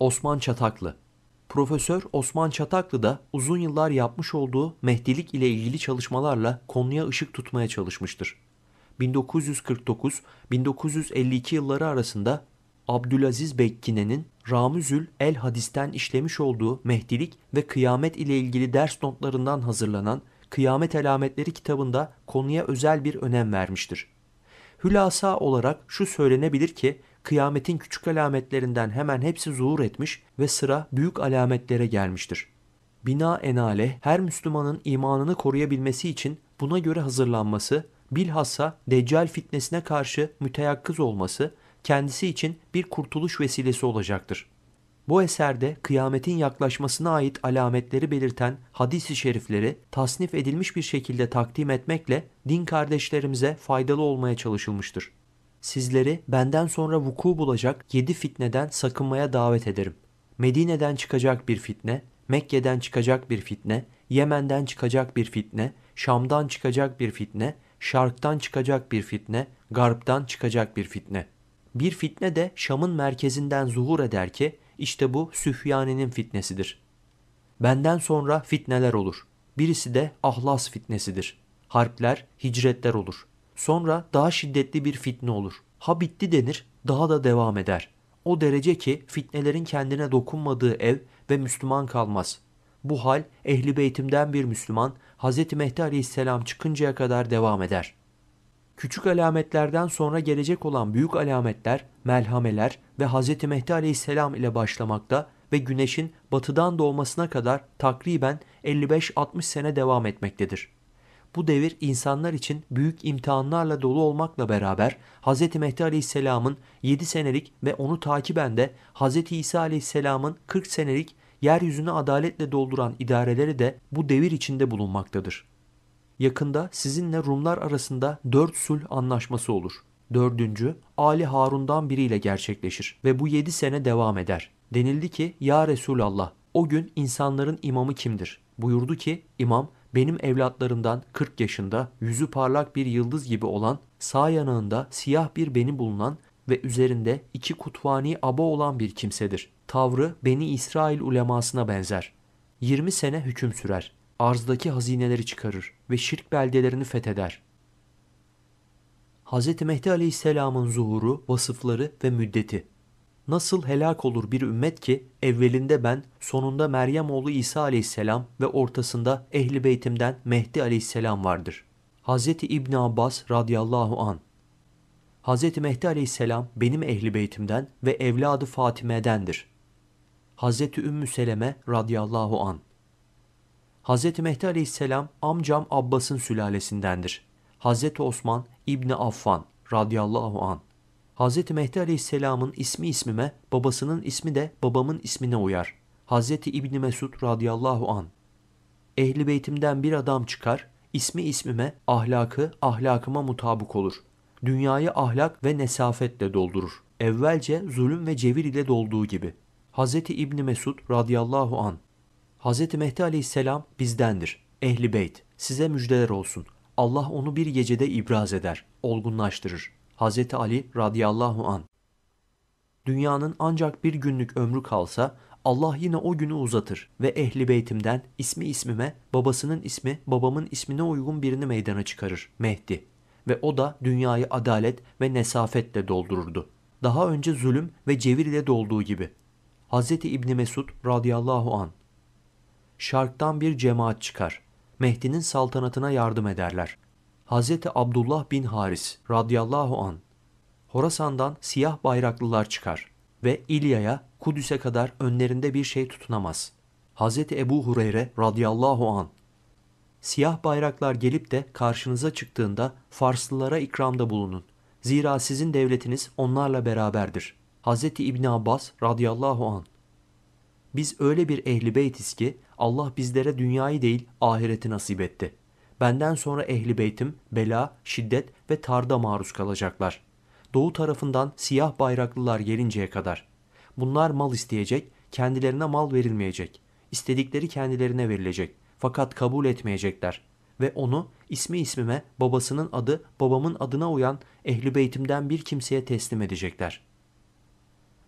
Osman Çataklı Profesör Osman Çataklı da uzun yıllar yapmış olduğu Mehdilik ile ilgili çalışmalarla konuya ışık tutmaya çalışmıştır. 1949-1952 yılları arasında Abdülaziz Bekkine'nin Ramüzül El Hadis'ten işlemiş olduğu Mehdilik ve kıyamet ile ilgili ders notlarından hazırlanan Kıyamet Alametleri kitabında konuya özel bir önem vermiştir. Hülasa olarak şu söylenebilir ki kıyametin küçük alametlerinden hemen hepsi zuhur etmiş ve sıra büyük alametlere gelmiştir. Bina enale her Müslümanın imanını koruyabilmesi için buna göre hazırlanması, bilhassa Deccal fitnesine karşı müteyakkız olması kendisi için bir kurtuluş vesilesi olacaktır. Bu eserde kıyametin yaklaşmasına ait alametleri belirten hadis-i şerifleri tasnif edilmiş bir şekilde takdim etmekle din kardeşlerimize faydalı olmaya çalışılmıştır. Sizleri benden sonra vuku bulacak yedi fitneden sakınmaya davet ederim. Medine'den çıkacak bir fitne, Mekke'den çıkacak bir fitne, Yemen'den çıkacak bir fitne, Şam'dan çıkacak bir fitne, Şark'tan çıkacak bir fitne, Garp'tan çıkacak bir fitne. Bir fitne de Şam'ın merkezinden zuhur eder ki işte bu Süfyani'nin fitnesidir. Benden sonra fitneler olur. Birisi de ahlas fitnesidir. Harpler, hicretler olur. Sonra daha şiddetli bir fitne olur. Ha bitti denir, daha da devam eder. O derece ki fitnelerin kendine dokunmadığı ev ve Müslüman kalmaz. Bu hal ehli beytimden bir Müslüman Hz. Mehdi Aleyhisselam çıkıncaya kadar devam eder. Küçük alametlerden sonra gelecek olan büyük alametler, melhameler ve Hz. Mehdi Aleyhisselam ile başlamakta ve güneşin batıdan doğmasına kadar takriben 55-60 sene devam etmektedir. Bu devir insanlar için büyük imtihanlarla dolu olmakla beraber Hz. Mehdi Aleyhisselam'ın 7 senelik ve onu takiben de Hz. İsa Aleyhisselam'ın 40 senelik yeryüzünü adaletle dolduran idareleri de bu devir içinde bulunmaktadır. Yakında sizinle Rumlar arasında dört sulh anlaşması olur. Dördüncü Ali Harun'dan biriyle gerçekleşir ve bu yedi sene devam eder. Denildi ki ya Resulallah o gün insanların imamı kimdir? Buyurdu ki imam benim evlatlarımdan 40 yaşında yüzü parlak bir yıldız gibi olan sağ yanağında siyah bir beni bulunan ve üzerinde iki kutvani aba olan bir kimsedir. Tavrı Beni İsrail ulemasına benzer. 20 sene hüküm sürer. Arzdaki hazineleri çıkarır ve şirk beldelerini fetheder. Hz. Mehdi Aleyhisselam'ın zuhuru, vasıfları ve müddeti. Nasıl helak olur bir ümmet ki evvelinde ben, sonunda Meryem oğlu İsa Aleyhisselam ve ortasında ehli beytimden Mehdi Aleyhisselam vardır. Hz. İbn Abbas radıyallahu an. Hz. Mehdi Aleyhisselam benim ehli beytimden ve evladı Fatime'dendir. Hz. Ümmü Seleme radıyallahu an. Hz. Mehdi Aleyhisselam amcam Abbas'ın sülalesindendir. Hz. Osman İbni Affan radıyallahu an. Hz. Mehdi Aleyhisselam'ın ismi ismime, babasının ismi de babamın ismine uyar. Hz. İbni Mesud radıyallahu an. Ehli beytimden bir adam çıkar, ismi ismime, ahlakı ahlakıma mutabık olur. Dünyayı ahlak ve nesafetle doldurur. Evvelce zulüm ve cevir ile dolduğu gibi. Hz. İbni Mesud radıyallahu an. Hz. Mehdi aleyhisselam bizdendir. Ehli beyt. Size müjdeler olsun. Allah onu bir gecede ibraz eder, olgunlaştırır. Hz. Ali radıyallahu an. Dünyanın ancak bir günlük ömrü kalsa Allah yine o günü uzatır ve ehli beytimden ismi ismime, babasının ismi babamın ismine uygun birini meydana çıkarır. Mehdi. Ve o da dünyayı adalet ve nesafetle doldururdu. Daha önce zulüm ve cevir ile dolduğu gibi. Hz. İbni Mesud radıyallahu an. Şarktan bir cemaat çıkar. Mehdi'nin saltanatına yardım ederler. Hz. Abdullah bin Haris radıyallahu an. Horasan'dan siyah bayraklılar çıkar ve İlya'ya Kudüs'e kadar önlerinde bir şey tutunamaz. Hz. Ebu Hureyre radıyallahu an. Siyah bayraklar gelip de karşınıza çıktığında Farslılara ikramda bulunun. Zira sizin devletiniz onlarla beraberdir. Hz. İbni Abbas radıyallahu an. Biz öyle bir ehli beytiz ki Allah bizlere dünyayı değil ahireti nasip etti. Benden sonra ehli beytim bela, şiddet ve tarda maruz kalacaklar. Doğu tarafından siyah bayraklılar gelinceye kadar. Bunlar mal isteyecek, kendilerine mal verilmeyecek. İstedikleri kendilerine verilecek. Fakat kabul etmeyecekler. Ve onu ismi ismime babasının adı babamın adına uyan ehli beytimden bir kimseye teslim edecekler.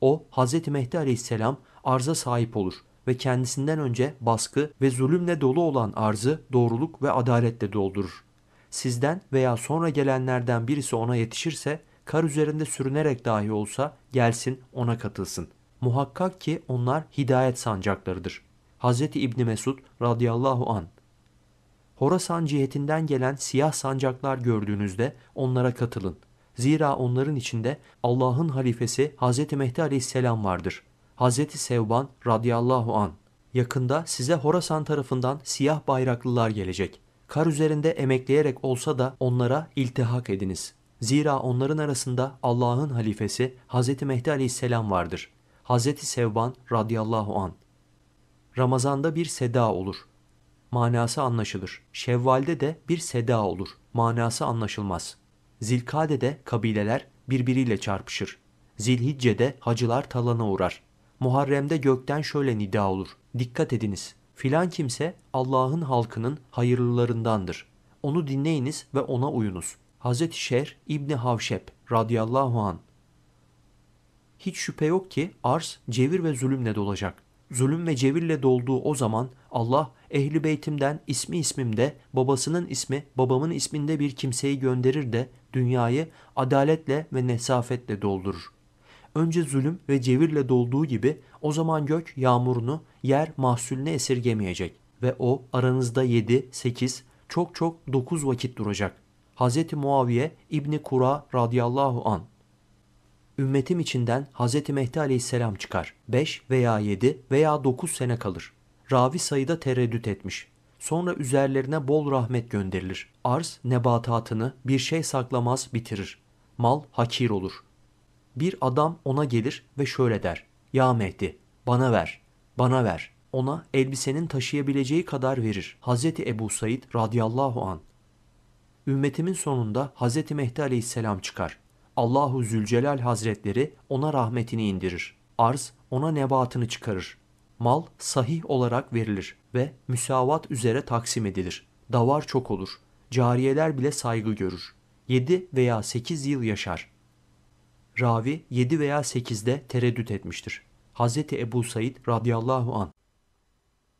O Hz. Mehdi aleyhisselam arza sahip olur ve kendisinden önce baskı ve zulümle dolu olan arzı doğruluk ve adaletle doldurur. Sizden veya sonra gelenlerden birisi ona yetişirse kar üzerinde sürünerek dahi olsa gelsin ona katılsın. Muhakkak ki onlar hidayet sancaklarıdır. Hz. İbni Mesud radıyallahu an. Horasan cihetinden gelen siyah sancaklar gördüğünüzde onlara katılın. Zira onların içinde Allah'ın halifesi Hz. Mehdi aleyhisselam vardır. Hz. Sevban radıyallahu an. Yakında size Horasan tarafından siyah bayraklılar gelecek. Kar üzerinde emekleyerek olsa da onlara iltihak ediniz. Zira onların arasında Allah'ın halifesi Hz. Mehdi aleyhisselam vardır. Hz. Sevban radıyallahu an. Ramazanda bir seda olur. Manası anlaşılır. Şevvalde de bir seda olur. Manası anlaşılmaz. Zilkade'de kabileler birbiriyle çarpışır. Zilhicce'de hacılar talana uğrar. Muharrem'de gökten şöyle nida olur. Dikkat ediniz. Filan kimse Allah'ın halkının hayırlılarındandır. Onu dinleyiniz ve ona uyunuz. Hz. Şer İbni Havşep radıyallahu an. Hiç şüphe yok ki arz cevir ve zulümle dolacak. Zulüm ve cevirle dolduğu o zaman Allah ehli beytimden ismi ismimde babasının ismi babamın isminde bir kimseyi gönderir de dünyayı adaletle ve nesafetle doldurur. Önce zulüm ve cevirle dolduğu gibi o zaman gök yağmurunu yer mahsulünü esirgemeyecek ve o aranızda yedi, sekiz, çok çok dokuz vakit duracak. Hz. Muaviye İbni Kura radıyallahu an. Ümmetim içinden Hz. Mehdi aleyhisselam çıkar. Beş veya yedi veya dokuz sene kalır. Ravi sayıda tereddüt etmiş. Sonra üzerlerine bol rahmet gönderilir. Arz nebatatını bir şey saklamaz bitirir. Mal hakir olur. Bir adam ona gelir ve şöyle der. Ya Mehdi bana ver, bana ver. Ona elbisenin taşıyabileceği kadar verir. Hz. Ebu Said radıyallahu an. Ümmetimin sonunda Hz. Mehdi aleyhisselam çıkar. Allahu Zülcelal Hazretleri ona rahmetini indirir. Arz ona nebatını çıkarır. Mal sahih olarak verilir ve müsavat üzere taksim edilir. Davar çok olur. Cariyeler bile saygı görür. 7 veya 8 yıl yaşar. Ravi 7 veya 8'de tereddüt etmiştir. Hz. Ebu Said radıyallahu an.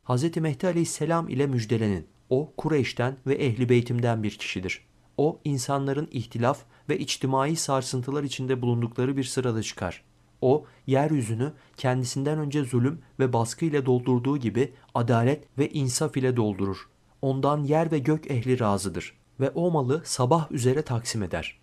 Hz. Mehdi aleyhisselam ile müjdelenin. O Kureyş'ten ve ehli beytimden bir kişidir. O insanların ihtilaf ve içtimai sarsıntılar içinde bulundukları bir sırada çıkar. O yeryüzünü kendisinden önce zulüm ve baskı ile doldurduğu gibi adalet ve insaf ile doldurur. Ondan yer ve gök ehli razıdır ve o malı sabah üzere taksim eder.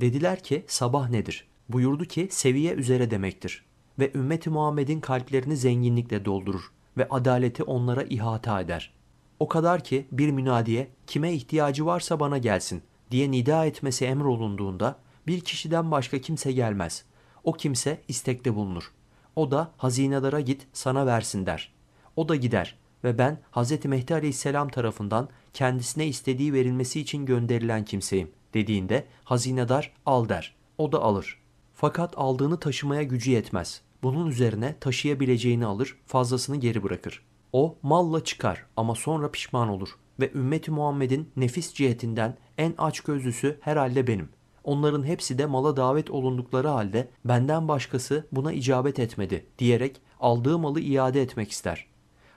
Dediler ki sabah nedir? Buyurdu ki seviye üzere demektir ve ümmeti Muhammed'in kalplerini zenginlikle doldurur ve adaleti onlara ihata eder. O kadar ki bir münadiye kime ihtiyacı varsa bana gelsin diye nida etmesi emrolunduğunda bir kişiden başka kimse gelmez. O kimse istekte bulunur. O da hazinelere git sana versin der. O da gider ve ben Hz. Mehdi Aleyhisselam tarafından kendisine istediği verilmesi için gönderilen kimseyim dediğinde hazinedar al der. O da alır. Fakat aldığını taşımaya gücü yetmez. Bunun üzerine taşıyabileceğini alır, fazlasını geri bırakır. O malla çıkar ama sonra pişman olur ve ümmeti Muhammed'in nefis cihetinden en açgözlüsü herhalde benim. Onların hepsi de mala davet olundukları halde benden başkası buna icabet etmedi diyerek aldığı malı iade etmek ister.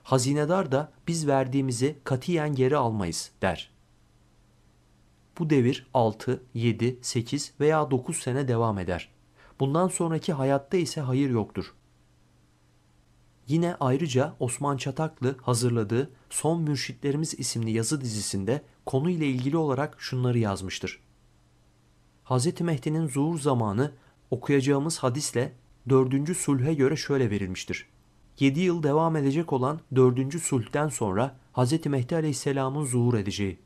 Hazinedar da biz verdiğimizi katiyen geri almayız der. Bu devir 6, 7, 8 veya 9 sene devam eder. Bundan sonraki hayatta ise hayır yoktur. Yine ayrıca Osman Çataklı hazırladığı Son Mürşitlerimiz isimli yazı dizisinde konuyla ilgili olarak şunları yazmıştır. Hz. Mehdi'nin zuhur zamanı okuyacağımız hadisle dördüncü sulhe göre şöyle verilmiştir. 7 yıl devam edecek olan dördüncü sulhten sonra Hz. Mehdi Aleyhisselam'ın zuhur edeceği.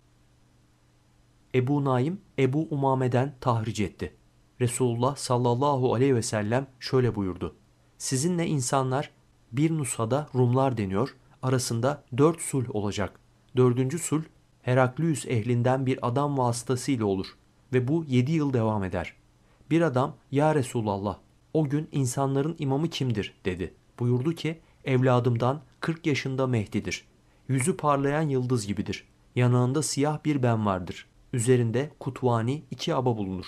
Ebu Naim Ebu Umame'den tahric etti. Resulullah sallallahu aleyhi ve sellem şöyle buyurdu. Sizinle insanlar bir nusada Rumlar deniyor, arasında dört sulh olacak. Dördüncü sulh Heraklius ehlinden bir adam vasıtasıyla olur ve bu yedi yıl devam eder. Bir adam ya Resulallah o gün insanların imamı kimdir dedi. Buyurdu ki evladımdan 40 yaşında Mehdi'dir. Yüzü parlayan yıldız gibidir. Yanağında siyah bir ben vardır. Üzerinde kutvani iki aba bulunur.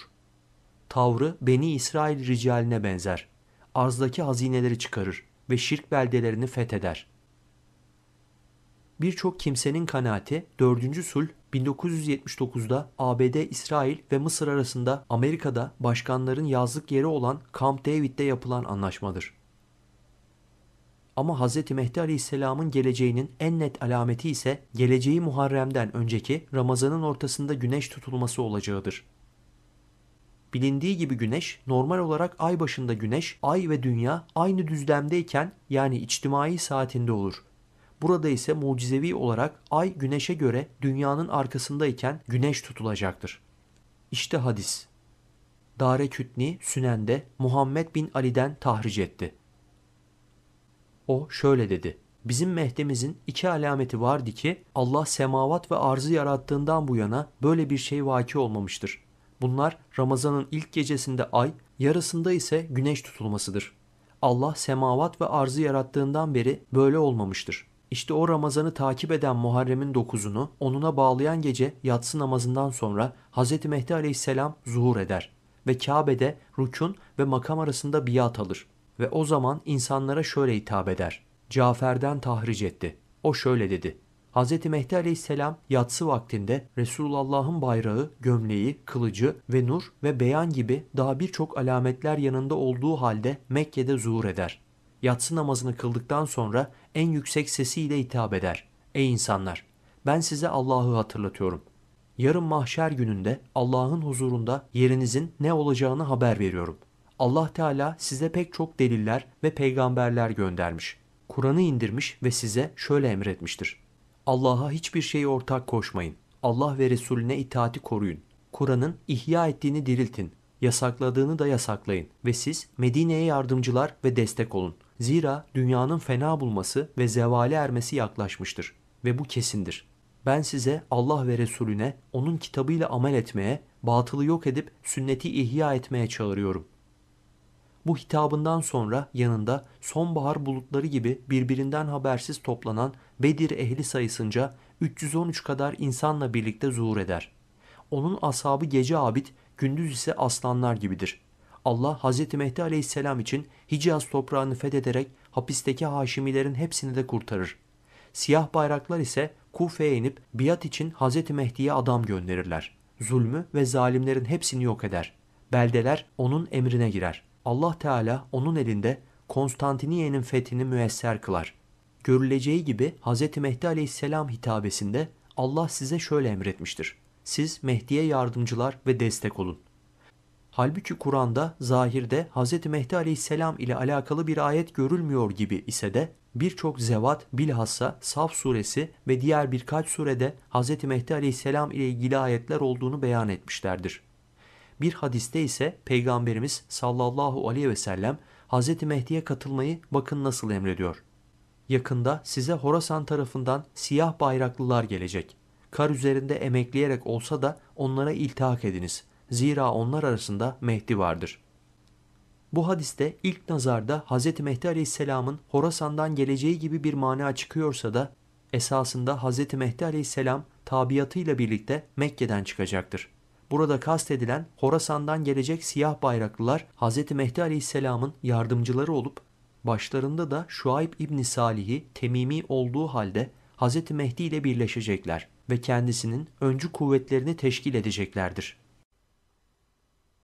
Tavrı Beni İsrail ricaline benzer. Arzdaki hazineleri çıkarır ve şirk beldelerini fetheder. Birçok kimsenin kanaati 4. sulh 1979'da ABD, İsrail ve Mısır arasında Amerika'da başkanların yazlık yeri olan Camp David'de yapılan anlaşmadır. Ama Hz. Mehdi Aleyhisselam'ın geleceğinin en net alameti ise geleceği Muharrem'den önceki Ramazan'ın ortasında güneş tutulması olacağıdır. Bilindiği gibi güneş normal olarak ay başında güneş, ay ve dünya aynı düzlemdeyken yani içtimai saatinde olur. Burada ise mucizevi olarak ay güneşe göre dünyanın arkasındayken güneş tutulacaktır. İşte hadis. Dare Kütni Sünen'de Muhammed bin Ali'den tahric etti. O şöyle dedi. Bizim Mehdemizin iki alameti vardı ki Allah semavat ve arzı yarattığından bu yana böyle bir şey vaki olmamıştır. Bunlar Ramazan'ın ilk gecesinde ay, yarısında ise güneş tutulmasıdır. Allah semavat ve arzı yarattığından beri böyle olmamıştır. İşte o Ramazan'ı takip eden Muharrem'in dokuzunu onuna bağlayan gece yatsı namazından sonra Hz. Mehdi aleyhisselam zuhur eder ve Kabe'de rükun ve makam arasında biat alır ve o zaman insanlara şöyle hitap eder. Cafer'den tahric etti. O şöyle dedi. Hz. Mehdi aleyhisselam yatsı vaktinde Resulullah'ın bayrağı, gömleği, kılıcı ve nur ve beyan gibi daha birçok alametler yanında olduğu halde Mekke'de zuhur eder. Yatsı namazını kıldıktan sonra en yüksek sesiyle hitap eder. Ey insanlar! Ben size Allah'ı hatırlatıyorum. Yarın mahşer gününde Allah'ın huzurunda yerinizin ne olacağını haber veriyorum. Allah Teala size pek çok deliller ve peygamberler göndermiş. Kur'an'ı indirmiş ve size şöyle emretmiştir. Allah'a hiçbir şeyi ortak koşmayın. Allah ve Resulüne itaati koruyun. Kur'an'ın ihya ettiğini diriltin. Yasakladığını da yasaklayın. Ve siz Medine'ye yardımcılar ve destek olun. Zira dünyanın fena bulması ve zevale ermesi yaklaşmıştır. Ve bu kesindir. Ben size Allah ve Resulüne onun kitabıyla amel etmeye, batılı yok edip sünneti ihya etmeye çağırıyorum. Bu hitabından sonra yanında sonbahar bulutları gibi birbirinden habersiz toplanan Bedir ehli sayısınca 313 kadar insanla birlikte zuhur eder. Onun ashabı gece abid, gündüz ise aslanlar gibidir. Allah Hz. Mehdi aleyhisselam için Hicaz toprağını fethederek hapisteki Haşimilerin hepsini de kurtarır. Siyah bayraklar ise Kufe'ye inip biat için Hz. Mehdi'ye adam gönderirler. Zulmü ve zalimlerin hepsini yok eder. Beldeler onun emrine girer. Allah Teala onun elinde Konstantiniye'nin fethini müesser kılar. Görüleceği gibi Hz. Mehdi aleyhisselam hitabesinde Allah size şöyle emretmiştir. Siz Mehdi'ye yardımcılar ve destek olun. Halbuki Kur'an'da zahirde Hz. Mehdi aleyhisselam ile alakalı bir ayet görülmüyor gibi ise de birçok zevat bilhassa Saf suresi ve diğer birkaç surede Hz. Mehdi aleyhisselam ile ilgili ayetler olduğunu beyan etmişlerdir. Bir hadiste ise Peygamberimiz sallallahu aleyhi ve sellem Hz. Mehdi'ye katılmayı bakın nasıl emrediyor. Yakında size Horasan tarafından siyah bayraklılar gelecek. Kar üzerinde emekleyerek olsa da onlara iltihak ediniz. Zira onlar arasında Mehdi vardır. Bu hadiste ilk nazarda Hz. Mehdi Aleyhisselam'ın Horasan'dan geleceği gibi bir mana çıkıyorsa da esasında Hz. Mehdi Aleyhisselam tabiatıyla birlikte Mekke'den çıkacaktır. Burada kastedilen Horasan'dan gelecek siyah bayraklılar Hz. Mehdi Aleyhisselam'ın yardımcıları olup başlarında da Şuayb İbni Salih'i temimi olduğu halde Hz. Mehdi ile birleşecekler ve kendisinin öncü kuvvetlerini teşkil edeceklerdir.